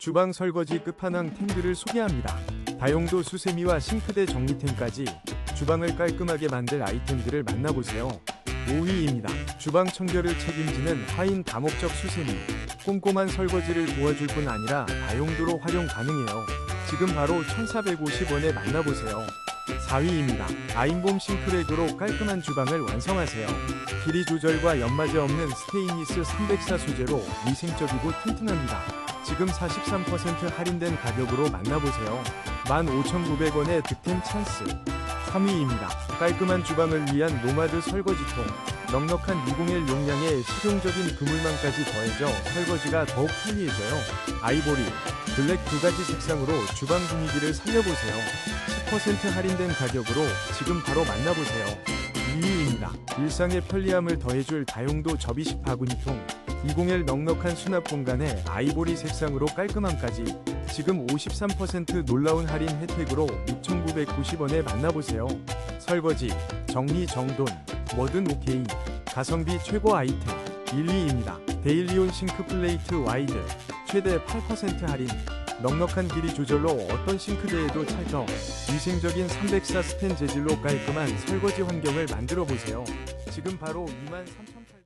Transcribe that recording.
주방 설거지 끝판왕 템들을 소개합니다. 다용도 수세미와 싱크대 정리템까지 주방을 깔끔하게 만들 아이템들을 만나보세요. 5위입니다. 주방 청결을 책임지는 화인 다목적 수세미. 꼼꼼한 설거지를 도와줄 뿐 아니라 다용도로 활용 가능해요. 지금 바로 1,450원에 만나보세요. 4위입니다. 아인봄 싱크레그로 깔끔한 주방을 완성하세요. 길이 조절과 연마제 없는 스테인리스 304 소재로 위생적이고 튼튼합니다. 지금 43% 할인된 가격으로 만나보세요. 15,900원의 득템 찬스. 3위입니다. 깔끔한 주방을 위한 노마드 설거지통. 넉넉한 201 용량의 실용적인 그물망까지 더해져 설거지가 더욱 편리해져요. 아이보리, 블랙 두 가지 색상으로 주방 분위기를 살려보세요. 10% 할인된 가격으로 지금 바로 만나보세요. 2위입니다. 일상의 편리함을 더해줄 다용도 접이식 바구니통. 201 넉넉한 수납 공간에 아이보리 색상으로 깔끔함까지 지금 53% 놀라운 할인 혜택으로 6,990원에 만나보세요. 설거지, 정리 정돈, 뭐든 오케이. 가성비 최고 아이템 1위입니다. 데일리온 싱크 플레이트 와이드 최대 8% 할인. 넉넉한 길이 조절로 어떤 싱크대에도 찰떡. 위생적인 304 스텐 재질로 깔끔한 설거지 환경을 만들어 보세요. 지금 바로 23,000원.